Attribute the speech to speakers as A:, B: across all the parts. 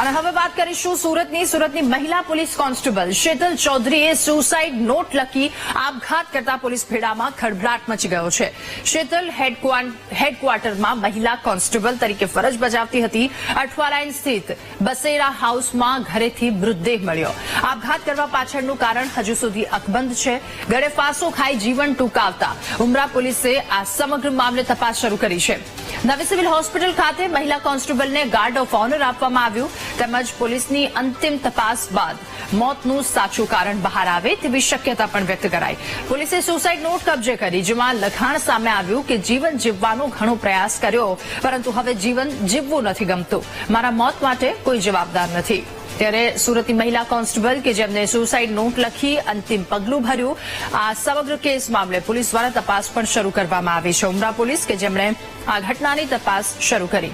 A: અને હવે વાત કરીશું સુરતની. સુરતની મહિલા પોલીસ કોન્સ્ટેબલ શીતલ ચૌધરીએ સુસાઇડ નોટ લખી આપઘાત કરતા પોલીસ ભેડામાં ખળભળાટ મચી ગયો છે. શીતલ હેડક્વાર્ટરમાં મહિલા કોન્સ્ટેબલ તરીકે ફરજ બજાવતી હતી. અઠવાલાઇન સ્થિત બસેરા હાઉસમાં ઘરેથી મૃતદેહ મળ્યો. આપઘાત કરવા પાછળનું કારણ હજુ સુધી અકબંધ છે. ગળે ફાંસો ખાઈ જીવન ટૂંકાવતા ઉમરા પોલીસે આ સમગ્ર મામલે તપાસ શરૂ કરી છે. નવી સિવિલ હોસ્પિટલ ખાતે મહિલા કોન્સ્ટેબલને ગાર્ડ ઓફ ઓનર આપવામાં આવ્યું, તેમજ પોલીસની અંતિમ તપાસ બાદ મોતનું સાચું કારણ બહાર આવે તેવી શક્યતા પણ વ્યક્ત કરાઈ. પોલીસે સુસાઇડ નોટ કબજે કરી, જેમાં લખાણ સામે આવ્યું કે જીવન જીવવાનો ઘણો પ્રયાસ કર્યો, પરંતુ હવે જીવન જીવવું નથી ગમતું. મારા મોત માટે કોઈ જવાબદાર નથી. ત્યારે સુરતની મહિલા કોન્સ્ટેબલ કે જેમને સુસાઇડ નોટ લખી અંતિમ પગલું ભર્યું, આ સમગ્ર કેસ મામલે પોલીસ દ્વારા તપાસ પણ શરૂ કરવામાં આવી છે. ઉમરા પોલીસ કે જેમણે આ ઘટનાની તપાસ શરૂ કરી.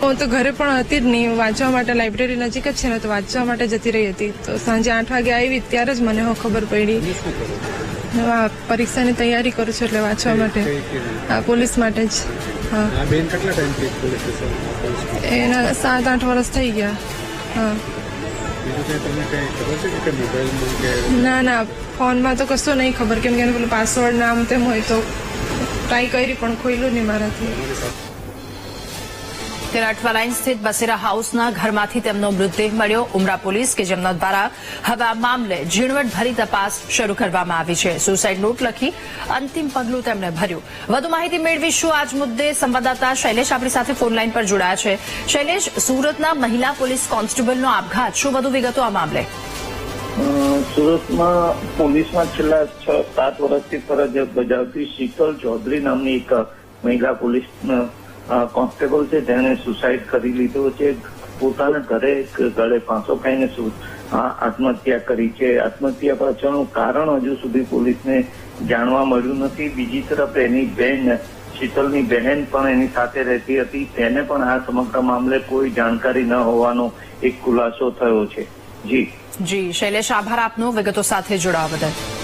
B: હું તો ઘરે પણ હતી જ નહીં. વાંચવા માટે લાઇબ્રેરી નજીક જ છે ને, તો વાંચવા માટે જતી રહી હતી. તો સાંજે આઠ વાગે આવી ત્યારે જ મને ખબર પડી. આ પરીક્ષાની તૈયારી કરું છું એટલે વાંચવા માટે. હા પોલીસ માટે જ. હા. એના સાત આઠ વર્ષ થઈ ગયા. હા. ના ના. ફોનમાં તો કશું નહીં ખબર. કેમ કે એનું પેલું પાસવર્ડ નામ તેમ હોય તો ટ્રાય કરી પણ ખોલ્યું નહીં મારાથી.
A: ત્યારે અઠવાલાઇન સ્થિત બસેરા હાઉસના ઘરમાંથી તેમનો મૃતદેહ મળ્યો. ઉમરા પોલીસ કે જેમના દ્વારા હવે આ મામલે ઝીણવટભરી તપાસ શરૂ કરવામાં આવી છે. સુસાઇડ નોટ લખી અંતિમ પગલું તેમણે ભર્યું. વધુ માહિતી મેળવીશું આજ મુદ્દે સંવાદદાતા શૈલેષ આપણી સાથે ફોનલાઇન પર જોડાયા છે. શૈલેષ, સુરતના મહિલા પોલીસ કોન્સ્ટેબલનો આપઘાત. શું વધુ વિગતો આ મામલે?
C: સુરતમાં પોલીસમાં છેલ્લા છ, સાત વર્ષથી ફરજ બજાવતી શીતલ ચૌધરી નામની એક મહિલા પોલીસ કોન્સ્ટેબલ છે તેણે સુસાઇડ કરી લીધો છે. પોતાના ઘરે ગળે ફાંસો ખાઈને આત્મહત્યા કરી છે. આત્મહત્યા પાછળનું કારણ હજુ સુધી પોલીસને જાણવા મળ્યું નથી. બીજી તરફ એની બેન, શીતલની બહેન પણ એની સાથે રહેતી હતી. તેને પણ આ સમગ્ર મામલે કોઈ જાણકારી ન હોવાનો એક ખુલાસો થયો છે. જી.
A: જી, શૈલેષ, આભાર આપનો. વિગતો સાથે જોડાવા બદલ.